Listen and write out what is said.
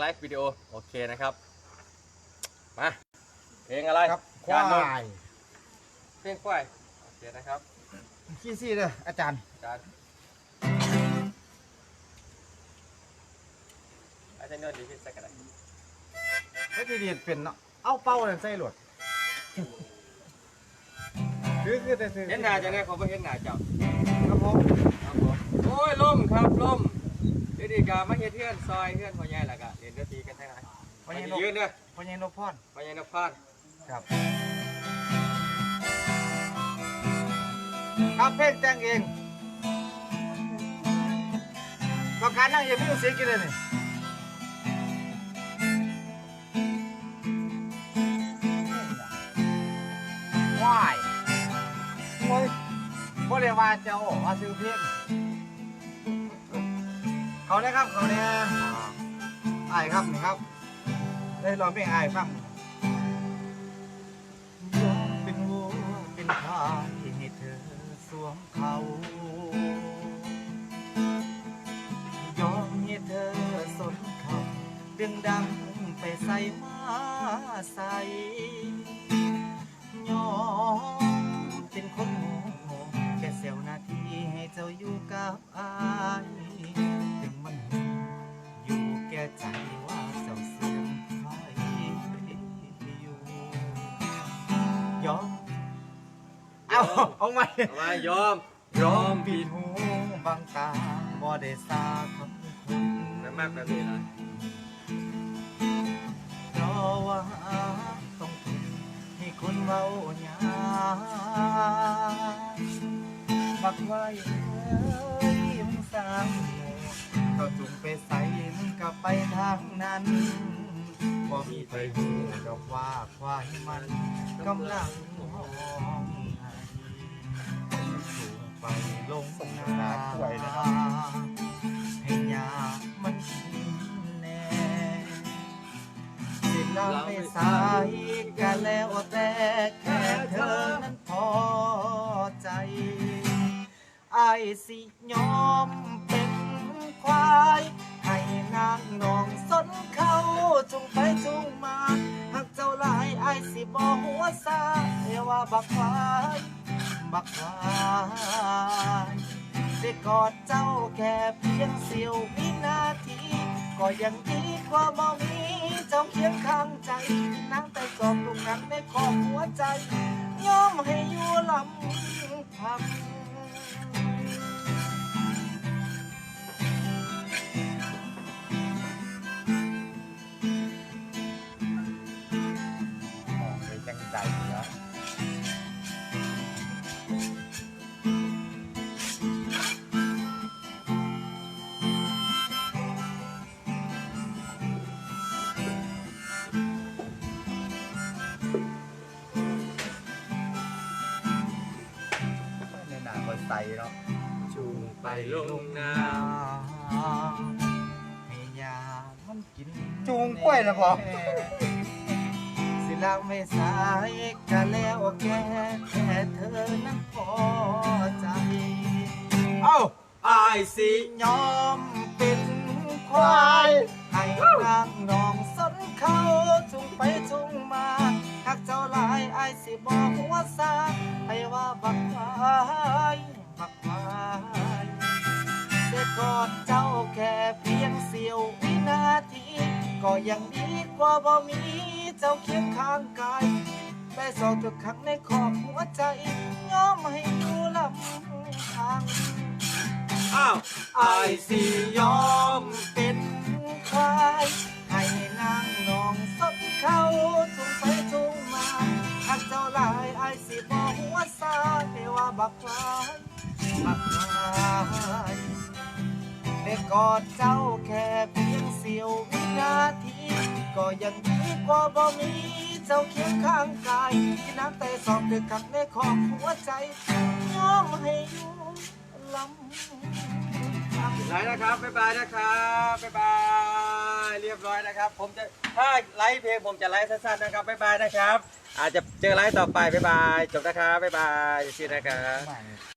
ไลฟ์วิดีโอโอเคนะครับ มา เพลงอะไรครับคจานวหนึ่งายเพลงควายโอเคนะครับขี้ซี่เด้ออาจารย์จานอาจารย์นวดดีขึ้นสักกระไดไม่ได้เรียนเป็นเนาะเอาเป้าเลยใส่หลวดคือคือแต่คือเห็นหน้าจังไงผมไม่เห็นหน้าเจ้าครับผมครับผมโอ้ยล่มครับล่ม เดี๋ยวดีกามาเฮ็ดเทือนซอยเทือนพ่อใหญ่ล่ะกะเรียนดนตรีกันทั้งนั้นพ่อไปใหญ่นกยืนเด้อพ่อใหญ่นกพรพ่อใหญ่นพพรครับครับเพลงแต่งเองต้องการนั่งเองไม่ต้องเสียกินเลยนี่ว้ายโอ้ยบ่เรียกว่าเจ้าว่าซื้อเพลง เขาเนี่ยครับเขาเนี่ยอายครับนี่ครับ ได้ลองเพลงอายฟังยอมเป็นวัวเป็นควายให้เธอสวมเขายอมให้เธอสนเขาดึงดังไปใส่มาใส่ยอมเป็นคนโง่ เอาเอาไหมเอามายอมยอมปิผิดดหูบางตาบ่ได้สาคำคุณแบบมากแบบนี้นะเพราะว่าต้องทนให้คนเว้าหยาบักไว้เอ้ยมึงสามโมก็จุงไปใส่มึงก็ไปทางนั้นบ่มีใครหูดอกว่าควายมันกำลังหอง สายกันแล้วแต่แค่เธอนั้นพอใจไอ้ายสิยอมเป็นควาย ให้นางนองสนเขาจุงไปจุงมาหากเจ้าลายไอ้สิบ่หัวซาเรียกว่าบักควายบักควายได้กอดเจ้าแค่เพียงเสี้ยววินาที ก็ยังดีกว่าบ่มีเจ้าเคียงข้างใจ ตอบลูกนั้นในขอบหัวใจ ยอมให้อยู่ลำพัง ใสเนาะจูงไปลงน้ให้ยามันกินจูงกล้วยนะพอสิลากไม่สายกันแล้วแกแค่เธอนั้นพอใจ เอ้าำอายสิยอมเป็นควายให้นางนองสนเขาจุงไปจุงมาหากเจ้าหลายไอายสิบอกหัวซาให้ว่าบักควาย บักควายแต่กอดเจ้าแค่เพียงเสี้ยววินาที ก็ยังดีกว่าบ่มีเจ้าเคียงข้างกายได้สองจุดขังในขอบหัวใจยอมให้ดูลำทางอ้าวไอายสิยอมเป บักควายบักควายได้กอดเจ้าแค่เพียงเสี้ยววินาที ก็ยังดีกว่าบ่มีเจ้าเคียงข้างกายที่น้ำแต่สอบดึกขังในขอบหัวใจยอมให้อยู่ลำไลฟ์นะครับ บ๊ายบายนะครับ บ๊ายบาย เรียบร้อยนะครับ ผมจะ ถ้าไลฟ์เพลงผมจะไลฟ์สั้นๆนะครับ บ๊ายบายนะครับ อาจจะเจอไลฟ์ต่อไปบ๊ายบายจบนะครับบ๊ายบายชีนะครับ